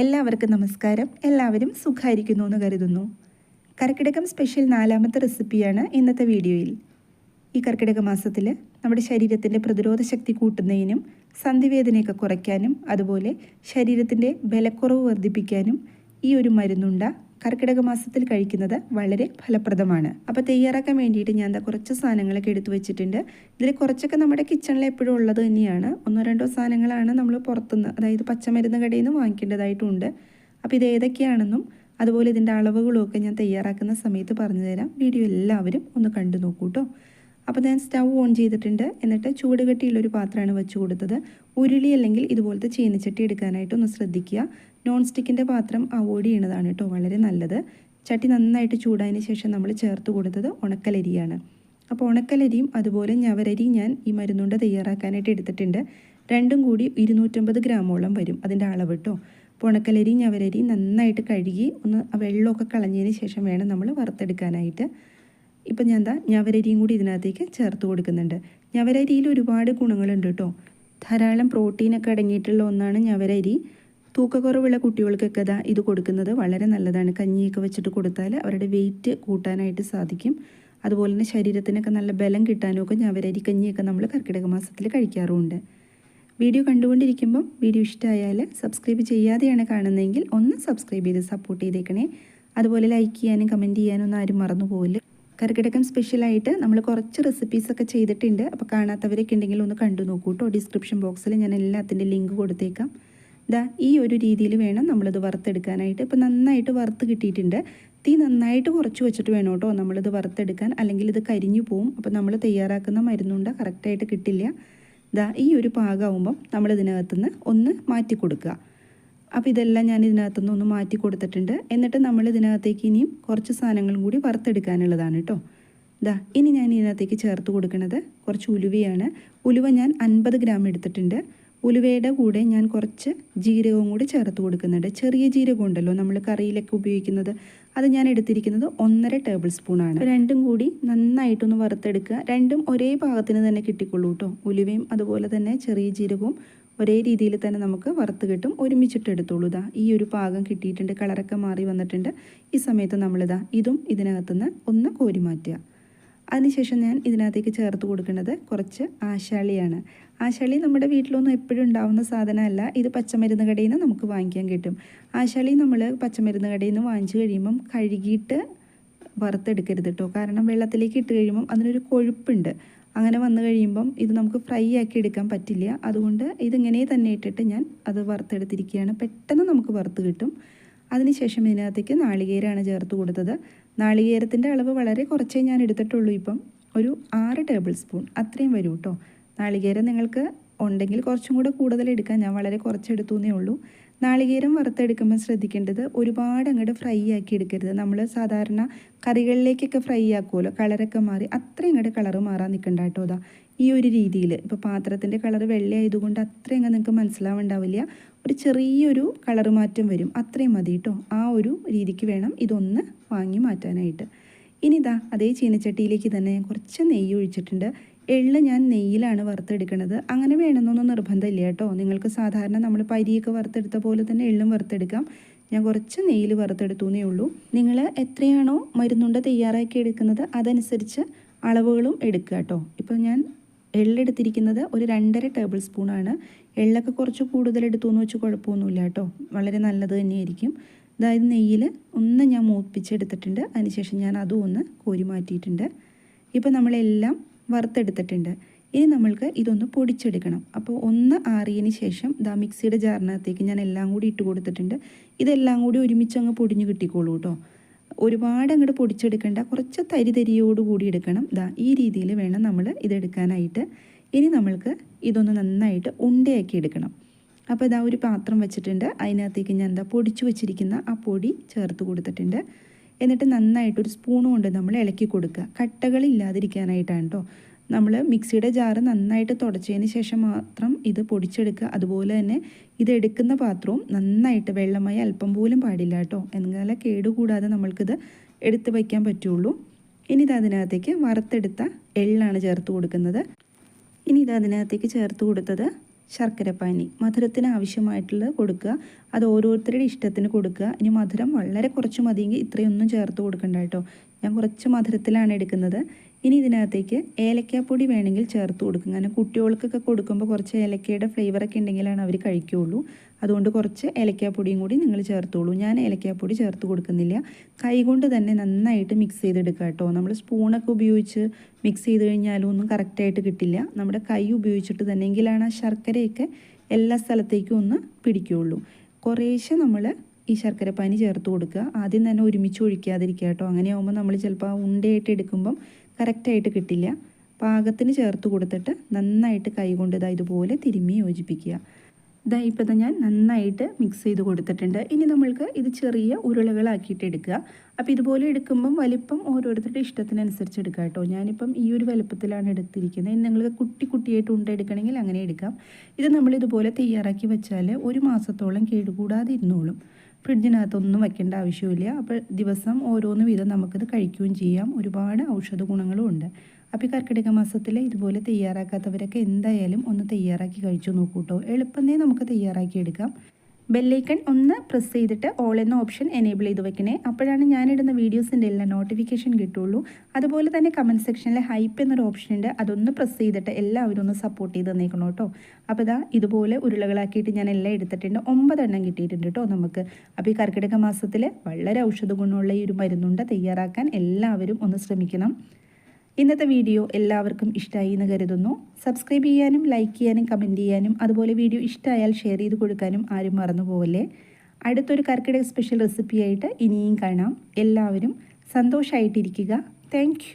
എല്ലാവർക്കും നമസ്കാരം. എല്ലാവരും സുഖമായിരിക്കുന്നു എന്ന് കരുതുന്നു. കർക്കിടകം സ്പെഷ്യൽ നാലാമത്തെ റെസിപ്പിയാണ് ഇന്നത്തെ വീഡിയോയിൽ. ഈ കർക്കിടക മാസത്തിൽ നമ്മുടെ ശരീരത്തിന്റെ പ്രതിരോധ ശക്തി കൂട്ടുന്നതിനും സന്ധിവേദനയൊക്കെ കുറയ്ക്കാനും അതുപോലെ ശരീരത്തിന്റെ ബലക്കുറവ് വർദ്ധിപ്പിക്കാനും ഈ ഒരു മരുന്നുണ്ട കർക്കിടക മാസത്തിൽ കഴിക്കുന്നത് വളരെ ഫലപ്രദമാണ്. അപ്പോൾ തയ്യാറാക്കാൻ വേണ്ടിയിട്ട് ഞാൻ എന്താ കുറച്ച് സാധനങ്ങളൊക്കെ എടുത്തു വെച്ചിട്ടുണ്ട്. ഇതിൽ കുറച്ചൊക്കെ നമ്മുടെ കിച്ചണിൽ എപ്പോഴും ഉള്ളത് തന്നെയാണ്. ഒന്നോ രണ്ടോ സാധനങ്ങളാണ് നമ്മൾ പുറത്തുനിന്ന് അതായത് പച്ചമരുന്ന് കടയിൽ നിന്ന് വാങ്ങിക്കേണ്ടതായിട്ടുണ്ട്. അപ്പോൾ ഇത് ഏതൊക്കെയാണെന്നും അതുപോലെ ഇതിന്റെ അളവുകളും ഒക്കെ ഞാൻ തയ്യാറാക്കുന്ന സമയത്ത് പറഞ്ഞു തരാം വീഡിയോ എല്ലാവരും ഒന്ന് കണ്ടു നോക്കൂ കേട്ടോ അപ്പോൾ ഞാൻ സ്റ്റൗ ഓൺ ചെയ്തിട്ടുണ്ട്. എന്നിട്ട് ചൂടുകട്ടിയുള്ളൊരു പാത്രമാണ് വെച്ച് കൊടുത്തത്. ഉരുളി അല്ലെങ്കിൽ ഇതുപോലത്തെ ചീനച്ചട്ടി എടുക്കാനായിട്ട് ഒന്ന് ശ്രദ്ധിക്കുക. നോൺ സ്റ്റിക്കിന്റെ പാത്രം അവോയ്ഡ് ചെയ്യണതാണ് കേട്ടോ വളരെ നല്ലത്. ചട്ടി നന്നായിട്ട് ചൂടായതിന് ശേഷം നമ്മൾ ചേർത്ത് കൊടുത്തത് ഉണക്കലരിയാണ്. അപ്പോൾ ഉണക്കലരിയും അതുപോലെ ഞവരരി ഞാൻ ഈ മരുന്നുണ്ട തയ്യാറാക്കാനായിട്ട് എടുത്തിട്ടുണ്ട്. രണ്ടും കൂടി ഇരുന്നൂറ്റമ്പത് ഗ്രാമോളം വരും അതിന്റെ അളവ് കേട്ടോ അപ്പോൾ ഉണക്കലരി ഞവരരി നന്നായിട്ട് കഴുകി ഒന്ന് വെള്ളമൊക്കെ കളഞ്ഞതിന് ശേഷം വേണം നമ്മൾ വറുത്തെടുക്കാനായിട്ട്. ഇപ്പം ഞാൻ എന്താ ഞവരരിയും കൂടി ഇതിനകത്തേക്ക് ചേർത്ത് കൊടുക്കുന്നുണ്ട്. ഞവരരിയിൽ ഒരുപാട് ഗുണങ്ങളുണ്ട് കേട്ടോ. ധാരാളം പ്രോട്ടീനൊക്കെ അടങ്ങിയിട്ടുള്ള ഒന്നാണ് ഞവരരി. തൂക്കക്കുറവുള്ള കുട്ടികൾക്കൊക്കെ ഇതാ ഇത് കൊടുക്കുന്നത് വളരെ നല്ലതാണ്. കഞ്ഞിയൊക്കെ വെച്ചിട്ട് കൊടുത്താൽ അവരുടെ വെയിറ്റ് കൂട്ടാനായിട്ട് സാധിക്കും. അതുപോലെ തന്നെ ശരീരത്തിനൊക്കെ നല്ല ബലം കിട്ടാനും ഒക്കെ ഞവരരി കഞ്ഞിയൊക്കെ നമ്മൾ കർക്കിടക മാസത്തിൽ കഴിക്കാറുമുണ്ട്. വീഡിയോ കണ്ടുകൊണ്ടിരിക്കുമ്പം വീഡിയോ ഇഷ്ടമായാൽ സബ്സ്ക്രൈബ് ചെയ്യാതെയാണ് കാണുന്നതെങ്കിൽ ഒന്ന് സബ്സ്ക്രൈബ് ചെയ്ത് സപ്പോർട്ട് ചെയ്തേക്കണേ. അതുപോലെ ലൈക്ക് ചെയ്യാനും കമന്റ് ചെയ്യാനും ഒന്നും ആരും മറന്നു പോകില്ല കർക്കിടകം സ്പെഷ്യലായിട്ട് നമ്മൾ കുറച്ച് റെസിപ്പീസൊക്കെ ചെയ്തിട്ടുണ്ട്. അപ്പോൾ കാണാത്തവരൊക്കെ ഉണ്ടെങ്കിൽ ഒന്ന് കണ്ടു നോക്കൂ കേട്ടോ ഡിസ്ക്രിപ്ഷൻ ബോക്സിൽ ഞാൻ എല്ലാത്തിന്റെ ലിങ്ക് കൊടുത്തേക്കാം. ഇതാ ഈ ഒരു രീതിയിൽ വേണം നമ്മളിത് വറുത്തെടുക്കാനായിട്ട്. ഇപ്പോൾ നന്നായിട്ട് വറുത്ത് കിട്ടിയിട്ടുണ്ട്. തീ നന്നായിട്ട് കുറച്ച് വെച്ചിട്ട് വേണം കേട്ടോ നമ്മളിത് വറുത്തെടുക്കാൻ. അല്ലെങ്കിൽ ഇത് കരിഞ്ഞു പോവും. അപ്പോൾ നമ്മൾ തയ്യാറാക്കുന്ന മരുന്നുണ്ട കറക്റ്റായിട്ട് കിട്ടില്ല. ഇതാ ഈ ഒരു പാകമാകുമ്പം നമ്മളിതിനകത്തുനിന്ന് ഒന്ന് മാറ്റി കൊടുക്കുക അപ്പോൾ ഇതെല്ലാം ഞാൻ ഇതിനകത്തുനിന്ന് ഒന്ന് മാറ്റി കൊടുത്തിട്ടുണ്ട്. എന്നിട്ട് നമ്മൾ ഇതിനകത്തേക്ക് ഇനിയും കുറച്ച് സാധനങ്ങളും കൂടി വറുത്തെടുക്കാനുള്ളതാണ് കേട്ടോ ഇതാ ഇനി ഞാൻ ഇതിനകത്തേക്ക് ചേർത്ത് കൊടുക്കുന്നത് കുറച്ച് ഉലുവയാണ്. ഉലുവ ഞാൻ അൻപത് ഗ്രാം എടുത്തിട്ടുണ്ട്. ഉലുവയുടെ കൂടെ ഞാൻ കുറച്ച് ജീരകവും കൂടി ചേർത്ത് കൊടുക്കുന്നുണ്ട്. ചെറിയ ജീരകം ഉണ്ടല്ലോ നമ്മൾ കറിയിലൊക്കെ ഉപയോഗിക്കുന്നത്. അത് ഞാൻ എടുത്തിരിക്കുന്നത് ഒന്നര ടേബിൾ സ്പൂണാണ് രണ്ടും കൂടി നന്നായിട്ടൊന്ന് വറുത്തെടുക്കുക. രണ്ടും ഒരേ പാകത്തിന് തന്നെ കിട്ടിക്കൊള്ളൂ കേട്ടോ ഉലുവയും അതുപോലെ തന്നെ ചെറിയ ജീരകവും ഒരേ രീതിയിൽ തന്നെ നമുക്ക് വറുത്ത് കിട്ടും. ഒരുമിച്ചിട്ട് എടുത്തോളൂ ഇതാ ഈ ഒരു പാകം കിട്ടിയിട്ടുണ്ട്. കളറൊക്കെ മാറി വന്നിട്ടുണ്ട്. ഈ സമയത്ത് നമ്മളിതാ ഇതും ഇതിനകത്തുനിന്ന് ഒന്ന് കോരി മാറ്റുക. അതിനുശേഷം ഞാൻ ഇതിനകത്തേക്ക് ചേർത്ത് കൊടുക്കുന്നത് കുറച്ച് ആശാളിയാണ്. ആശാളി നമ്മുടെ വീട്ടിലൊന്നും എപ്പോഴും ഉണ്ടാവുന്ന സാധനമല്ല. ഇത് പച്ചമരുന്ന് കടയിൽ നിന്ന് നമുക്ക് വാങ്ങിക്കാൻ കിട്ടും. ആശാളി നമ്മൾ പച്ചമരുന്ന് കടയിൽ നിന്ന് വാങ്ങിച്ചു കഴിയുമ്പം കഴുകിയിട്ട് വറുത്തെടുക്കരുത് കേട്ടോ കാരണം വെള്ളത്തിലേക്ക് ഇട്ട് കഴിയുമ്പം അതിനൊരു കൊഴുപ്പുണ്ട്. അങ്ങനെ വന്നു കഴിയുമ്പം ഇത് നമുക്ക് ഫ്രൈ ആക്കി എടുക്കാൻ പറ്റില്ല. അതുകൊണ്ട് ഇതിങ്ങനെ തന്നെ ഇട്ടിട്ട് ഞാൻ അത് വറുത്തെടുത്തിരിക്കുകയാണ്. പെട്ടെന്ന് നമുക്ക് വറുത്ത് കിട്ടും. അതിനുശേഷം ഇതിനകത്തേക്ക് നാളികേരമാണ് ചേർത്ത് കൊടുത്തത്. നാളികേരത്തിന്റെ അളവ് വളരെ കുറച്ചേ ഞാൻ എടുത്തിട്ടുള്ളൂ ഇപ്പം. ഒരു ആറ് ടേബിൾ സ്പൂൺ. അത്രയും വരും കേട്ടോ നാളികേരം നിങ്ങൾക്ക് ഉണ്ടെങ്കിൽ കുറച്ചും കൂടെ കൂടുതൽ എടുക്കാൻ ഞാൻ വളരെ കുറച്ചെടുത്തു എന്നേ ഉള്ളൂ. നാളികേരം വറുത്തെടുക്കുമ്പോൾ ശ്രദ്ധിക്കേണ്ടത് ഒരുപാട് അങ്ങോട്ട് ഫ്രൈ ആക്കി എടുക്കരുത്. നമ്മൾ സാധാരണ കറികളിലേക്കൊക്കെ ഫ്രൈ ആക്കുമല്ലോ കളറൊക്കെ മാറി അത്രയും അങ്ങോട്ട് കളറ് മാറാൻ നിൽക്കണ്ട കേട്ടോ അതാ. ഈ ഒരു രീതിയിൽ ഇപ്പോൾ പാത്രത്തിന്റെ കളർ വെള്ളയായതുകൊണ്ട് അത്രയും അങ്ങ് നിങ്ങൾക്ക് മനസ്സിലാവുണ്ടാവില്ല. ഒരു ചെറിയൊരു കളർ മാറ്റം വരും. അത്രയും മതി കേട്ടോ. ആ ഒരു രീതിക്ക് വേണം ഇതൊന്ന് വാങ്ങി മാറ്റാനായിട്ട്. ഇനി ഇതാ അതേ ചീനച്ചട്ടിയിലേക്ക് തന്നെ ഞാൻ കുറച്ച് നെയ്യ് ഒഴിച്ചിട്ടുണ്ട്. എള്ള് ഞാൻ നെയ്യിലാണ് വറുത്തെടുക്കുന്നത് അങ്ങനെ വേണമെന്നൊന്നും നിർബന്ധമില്ല കേട്ടോ. നിങ്ങൾക്ക് സാധാരണ നമ്മൾ പരിയൊക്കെ വറുത്തെടുത്ത പോലെ തന്നെ എള്ളും വറുത്തെടുക്കാം. ഞാൻ കുറച്ച് നെയ്യിൽ വറുത്തെടുത്തു എന്നേ ഉള്ളൂ. നിങ്ങൾ എത്രയാണോ മരുന്നുണ്ട തയ്യാറാക്കി എടുക്കുന്നത് അതനുസരിച്ച് അളവുകളും എടുക്കുക കേട്ടോ. ഇപ്പോൾ ഞാൻ എള്ളെടുത്തിരിക്കുന്നത് ഒരു രണ്ടര ടേബിൾ സ്പൂണാണ് എള്ളൊക്കെ കുറച്ച് കൂടുതൽ എടുത്തു എന്ന് വെച്ച് കുഴപ്പമൊന്നുമില്ല കേട്ടോ. വളരെ നല്ലത് തന്നെയായിരിക്കും. അതായത് നെയ്യിൽ ഒന്ന് ഞാൻ മൂപ്പിച്ചെടുത്തിട്ടുണ്ട്. അതിനുശേഷം ഞാൻ അതും ഒന്ന് കോരി മാറ്റിയിട്ടുണ്ട്. ഇപ്പോൾ നമ്മളെല്ലാം വറുത്തെടുത്തിട്ടുണ്ട്. ഇനി നമ്മൾക്ക് ഇതൊന്ന് പൊടിച്ചെടുക്കണം. അപ്പോൾ ഒന്ന് ആറിയതിന് ശേഷം ദാ മിക്സിയുടെ ജാറിനകത്തേക്ക് ഞാൻ എല്ലാം കൂടി ഇട്ട് കൊടുത്തിട്ടുണ്ട്. ഇതെല്ലാം കൂടി ഒരുമിച്ച് അങ്ങ് പൊടിഞ്ഞ് കിട്ടിക്കോളൂ കേട്ടോ. ഒരുപാട് അങ്ങോട്ട് പൊടിച്ചെടുക്കേണ്ട. കുറച്ച് തരി തരിയോട് കൂടി എടുക്കണം. ദാ ഈ രീതിയിൽ വേണം നമ്മൾ ഇതെടുക്കാനായിട്ട്. ഇനി നമ്മൾക്ക് ഇതൊന്ന് നന്നായിട്ട് ഉണ്ടയാക്കി എടുക്കണം. അപ്പോൾ ഇതാ ഒരു പാത്രം വെച്ചിട്ടുണ്ട്. അതിനകത്തേക്ക് ഞാൻ എന്താ പൊടിച്ചു വെച്ചിരിക്കുന്ന ആ പൊടി ചേർത്ത് കൊടുത്തിട്ടുണ്ട്. എന്നിട്ട് നന്നായിട്ട് ഒരു സ്പൂൺ കൊണ്ട് നമ്മൾ ഇളക്കി കൊടുക്കുക. കട്ടകൾ ഇല്ലാതിരിക്കാനായിട്ടാണ് കേട്ടോ നമ്മൾ മിക്സിയുടെ ജാറ് നന്നായിട്ട് തുടച്ചതിന് ശേഷം മാത്രം ഇത് പൊടിച്ചെടുക്കുക. അതുപോലെ തന്നെ ഇത് എടുക്കുന്ന പാത്രവും നന്നായിട്ട് വെള്ളമായി അല്പം പോലും പാടില്ല കേട്ടോ എന്നാലേ കേടുകൂടാതെ നമ്മൾക്കിത് എടുത്ത് വയ്ക്കാൻ പറ്റുള്ളൂ. ഇനി ഇത് അതിനകത്തേക്ക് വറുത്തെടുത്ത എള്ളാണ് ചേർത്ത് കൊടുക്കുന്നത്. ഇനി ഇത് അതിനകത്തേക്ക് ചേർത്ത് കൊടുത്തത് ശർക്കരപ്പാനി മധുരത്തിന് ആവശ്യമായിട്ടുള്ളത് കൊടുക്കുക. അത് ഓരോരുത്തരുടെ ഇഷ്ടത്തിന് കൊടുക്കുക. ഇനി മധുരം വളരെ കുറച്ച് മതിയെങ്കിൽ ഇത്രയൊന്നും ചേർത്ത് കൊടുക്കണ്ട കേട്ടോ. ഞാൻ കുറച്ച് മധുരത്തിലാണ് എടുക്കുന്നത്. ഇനി ഇതിനകത്തേക്ക് ഏലക്കാപ്പൊടി വേണമെങ്കിൽ ചേർത്ത് കൊടുക്കും. കാരണം കുട്ടികൾക്കൊക്കെ കൊടുക്കുമ്പോൾ കുറച്ച് ഏലക്കയുടെ ഫ്ലേവറൊക്കെ ഉണ്ടെങ്കിലാണ് അവർ കഴിക്കുകയുള്ളൂ അതുകൊണ്ട് കുറച്ച് ഏലക്കാപ്പൊടിയും കൂടി നിങ്ങൾ ചേർത്തോളൂ. ഞാൻ ഏലക്കാപ്പൊടി ചേർത്ത് കൊടുക്കുന്നില്ല. കൈകൊണ്ട് തന്നെ നന്നായിട്ട് മിക്സ് ചെയ്തെടുക്കുക കേട്ടോ. നമ്മൾ സ്പൂണൊക്കെ ഉപയോഗിച്ച് മിക്സ് ചെയ്ത് കഴിഞ്ഞാലും ഒന്നും കറക്റ്റായിട്ട് കിട്ടില്ല. നമ്മുടെ കൈ ഉപയോഗിച്ചിട്ട് തന്നെ എങ്കിലാണ് ആ ശർക്കരയൊക്കെ എല്ലാ സ്ഥലത്തേക്കും ഒന്ന് പിടിക്കുകയുള്ളൂ കുറേശ്ശെ നമ്മൾ ഈ ശർക്കരപ്പാനി ചേർത്ത് കൊടുക്കുക. ആദ്യം തന്നെ ഒരുമിച്ച് ഒഴിക്കാതിരിക്കുക കേട്ടോ. അങ്ങനെയാകുമ്പോൾ നമ്മൾ ചിലപ്പോൾ ഉണ്ടയായിട്ട് എടുക്കുമ്പം കറക്റ്റായിട്ട് കിട്ടില്ല. പാകത്തിന് ചേർത്ത് കൊടുത്തിട്ട് നന്നായിട്ട് കൈകൊണ്ട് ഇതാ ഇതുപോലെ തിരുമ്മി യോജിപ്പിക്കുക. ഇതാ ഇപ്പം ഞാൻ നന്നായിട്ട് മിക്സ് ചെയ്ത് കൊടുത്തിട്ടുണ്ട്. ഇനി നമ്മൾക്ക് ഇത് ചെറിയ ഉരുളകളാക്കിയിട്ട് എടുക്കുക. അപ്പോൾ ഇതുപോലെ എടുക്കുമ്പം വലിപ്പം ഓരോരുത്തരുടെ ഇഷ്ടത്തിനനുസരിച്ച് എടുക്കുക കേട്ടോ. ഞാനിപ്പം ഈ ഒരു വലുപ്പത്തിലാണ് എടുത്തിരിക്കുന്നത്. ഇനി നിങ്ങൾക്ക് കുട്ടി കുട്ടിയായിട്ട് ഉണ്ട എടുക്കണമെങ്കിൽ അങ്ങനെ എടുക്കാം. ഇത് നമ്മൾ ഇതുപോലെ തയ്യാറാക്കി വെച്ചാൽ ഒരു മാസത്തോളം കേടുകൂടാതെ ഇരുന്നോളും. ഫ്രിഡ്ജിനകത്തൊന്നും വെക്കേണ്ട ആവശ്യമില്ല. അപ്പോൾ ദിവസം ഓരോന്ന് വീതം നമുക്കിത് കഴിക്കുകയും ചെയ്യാം. ഒരുപാട് ഔഷധ ഗുണങ്ങളും ഉണ്ട്. അപ്പോൾ ഈ കർക്കിടക മാസത്തിൽ ഇതുപോലെ തയ്യാറാക്കാത്തവരൊക്കെ എന്തായാലും ഒന്ന് തയ്യാറാക്കി കഴിച്ചു നോക്കൂട്ടോ എളുപ്പമേ നമുക്ക് തയ്യാറാക്കി എടുക്കാം. ബെല്ലൈക്കൺ ഒന്ന് പ്രസ് ചെയ്തിട്ട് ഓൾ എന്ന ഓപ്ഷൻ എനേബിൾ ചെയ്ത് വെക്കണേ. അപ്പോഴാണ് ഞാനിടുന്ന വീഡിയോസിന്റെ എല്ലാം നോട്ടിഫിക്കേഷൻ കിട്ടുള്ളൂ. അതുപോലെ തന്നെ കമന്റ് സെക്ഷനിൽ ഹൈപ്പ് എന്നൊരു ഓപ്ഷൻ ഉണ്ട്. അതൊന്ന് പ്രസ് ചെയ്തിട്ട് എല്ലാവരും ഒന്ന് സപ്പോർട്ട് ചെയ്ത് തന്നേക്കണം കേട്ടോ. അപ്പോൾ ഇതാ ഇതുപോലെ ഉരുളകളാക്കിയിട്ട് ഞാൻ എല്ലാം എടുത്തിട്ടുണ്ട്. ഒമ്പതെണ്ണം കിട്ടിയിട്ടുണ്ട് കേട്ടോ നമുക്ക്. അപ്പോൾ ഈ കർക്കിടക മാസത്തിൽ വളരെ ഔഷധ ഗുണമുള്ള ഈ ഒരു മരുന്നുണ്ട്. തയ്യാറാക്കാൻ എല്ലാവരും ഒന്ന് ശ്രമിക്കണം. ഇന്നത്തെ വീഡിയോ എല്ലാവർക്കും ഇഷ്ടമായി എന്ന് കരുതുന്നു. സബ്സ്ക്രൈബ് ചെയ്യാനും ലൈക്ക് ചെയ്യാനും കമന്റ് ചെയ്യാനും അതുപോലെ വീഡിയോ ഇഷ്ടമായാൽ ഷെയർ ചെയ്ത് കൊടുക്കാനും ആരും മറന്നു പോകല്ലേ അടുത്തൊരു കർക്കിടക സ്പെഷ്യൽ റെസിപ്പിയായിട്ട് ഇനിയും കാണാം. എല്ലാവരും സന്തോഷമായിട്ടിരിക്കുക താങ്ക്